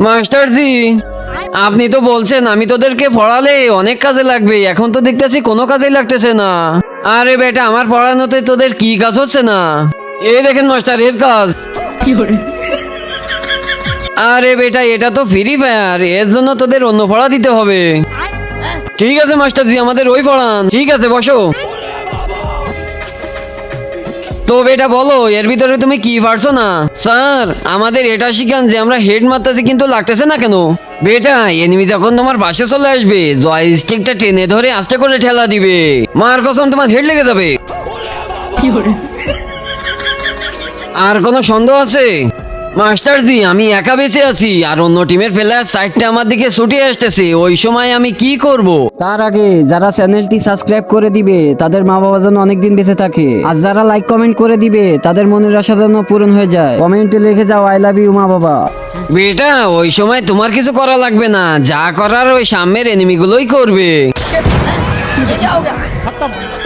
মাস্টারজি আপনি তো বলছেন আমি তোদেরকে পড়ালে অনেক কাজে লাগবে এখন তো দেখতেছি কোনো কাজেই লাগতেছে না। আরে বেটা আমার পড়ানোতে তোদের কি কাজ হচ্ছে না? এই দেখেন মাস্টার এর কাজ। আরে বেটা এটা তো ফ্রি ফায়ার এর জন্য তোদের অন্য পড়া দিতে হবে। ঠিক আছে মাস্টারজি আমাদের ওই পড়ান। ঠিক আছে বসো। তো বেটা বলো এর ভিতরে তুমি কি পারছ না? স্যার আমাদের এটা শিখান যে আমরা হেড মারতেছি কিন্তু লাগতেছে না কেন? বেটা এনিমি যখন তোমার পাশে চলে আসবে জয় স্টিকটা টেনে ধরে আস্তে করে ঠেলা দিবে। মার কসম তোমার হেড লেগে যাবে। আর কোনো সন্দেহ আছে? মাস্টারজি আমি একা বেঁচে আছি আর অন্য টিমের প্লেয়ার সাইডটা আমার দিকে ছুটে আসতেছে। ওই সময় আমি কি করব। তার আগে যারা চ্যানেলটি সাবস্ক্রাইব করে দিবে তাদের মা বাবা যেন অনেকদিন বেঁচে থাকে। আর যারা লাইক কমেন্ট করে দিবে তাদের মনের আশা যেন পূরণ হয়ে যায়। কমেন্টে লিখে যাও আই লাভ ইউ মা বাবা বেটা ওই সময় তোমার কিছু করা লাগবে না। যা করার ওই সামনের এনিমিগুলোই করবে।